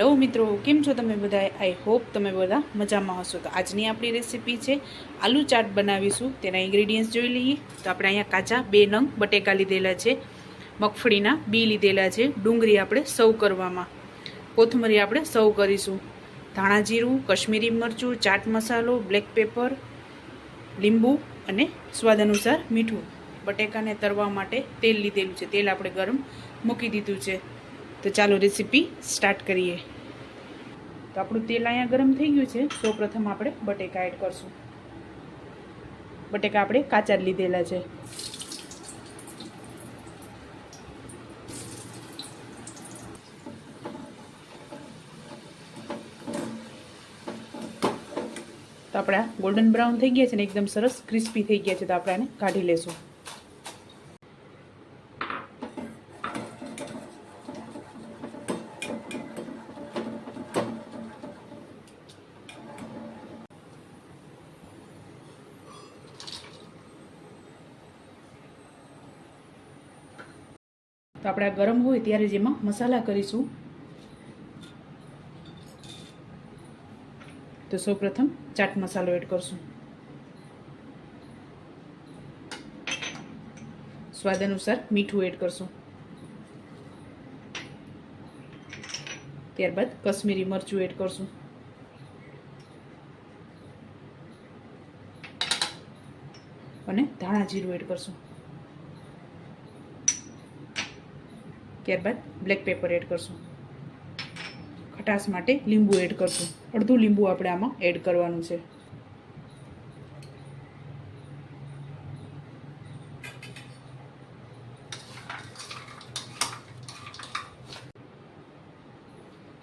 Hello મિત્રો, કેમ છો તમે બધા આઈ હોપ તમે બધા મજામાં હશો. તો આજની આપણી રેસીપી છે, આલુ ચાટ બનાવીશું. તેના ઇન્ગ્રીડિયન્ટ્સ જોઈ લઈએ. તો આપણે અહીંયા કાચા બે નંગ બટેકા લીધેલા છે, મગફળીના બી લીધેલા છે, ડુંગળી આપણે સર્વ કરવામાં. કોથમરી આપણે સર્વ કરીશું. ધાણા જીરું, કશ્મીરી મરચું, ચાટ મસાલો બ્લેક પેપર લીંબુ અને સ્વાદ અનુસાર મીઠું. બટેકાને તરવા માટે તેલ લીધેલું છે. તેલ આપણે ગરમ મૂકી દીધું છે. તો ચાલો રેસીપી સ્ટાર્ટ કરીએ. તો આપણું તેલ અહીંયા ગરમ થઈ ગયું છે. સૌ પ્રથમ આપણે બટેકા એડ કરશું. બટેકા આપણે કાચા જ લીધેલા છે. તો આપણા ગોલ્ડન બ્રાઉન થઈ ગયા છે ને, એકદમ સરસ ક્રિસ્પી થઈ ગયા છે, તો આપણે આને કાઢી લેશું. તો આપણે આ ગરમ હોય ત્યારે જ એમાં મસાલા કરીશું. તો સૌપ્રથમ ચાટ મસાલો એડ કરશું. સ્વાદ અનુસાર મીઠું એડ કરશું. ત્યારબાદ કશ્મીરી મરચું એડ કરશું. અને ધાણા જીરું એડ કરશું. ત્યારબાદ બ્લેક પેપર એડ કરશું. ખટાશ માટે લીંબુ એડ કરશું. અડધું લીંબુ આપણે આમાં એડ કરવાનું છે.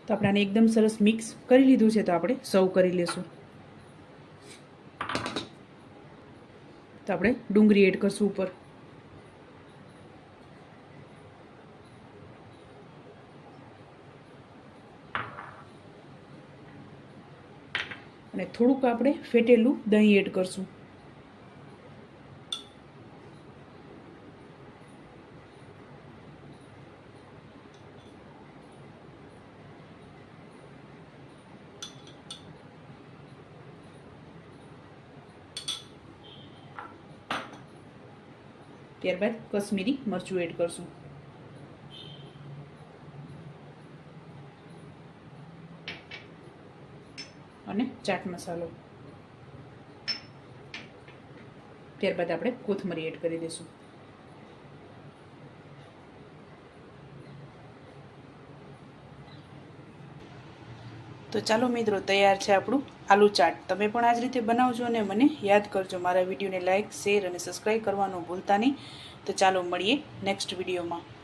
તો આપણે આને એકદમ સરસ મિક્સ કરી લીધું છે તો આપણે સર્વ કરી લેશું. તો આપણે ડુંગળી એડ કરશું ઉપર. અને થોડુંક આપણે ફેટેલું દહીં એડ કરશું. ત્યારબાદ કશ્મીરી મરચું એડ કરશું. અને ચાટ મસાલો. ત્યારબાદ આપણે કોથમરી એડ કરી દઈશું. તો ચાલો મિત્રો, તૈયાર છે આપણું આલુ ચાટ. તમે પણ આ રીતે બનાવજો અને મને યાદ કરજો. મારા વિડીયોને લાઇક શેર અને સબસ્ક્રાઈબ કરવાનું ભૂલતા નહીં. તો ચાલો મળીએ નેક્સ્ટ વિડીયોમાં.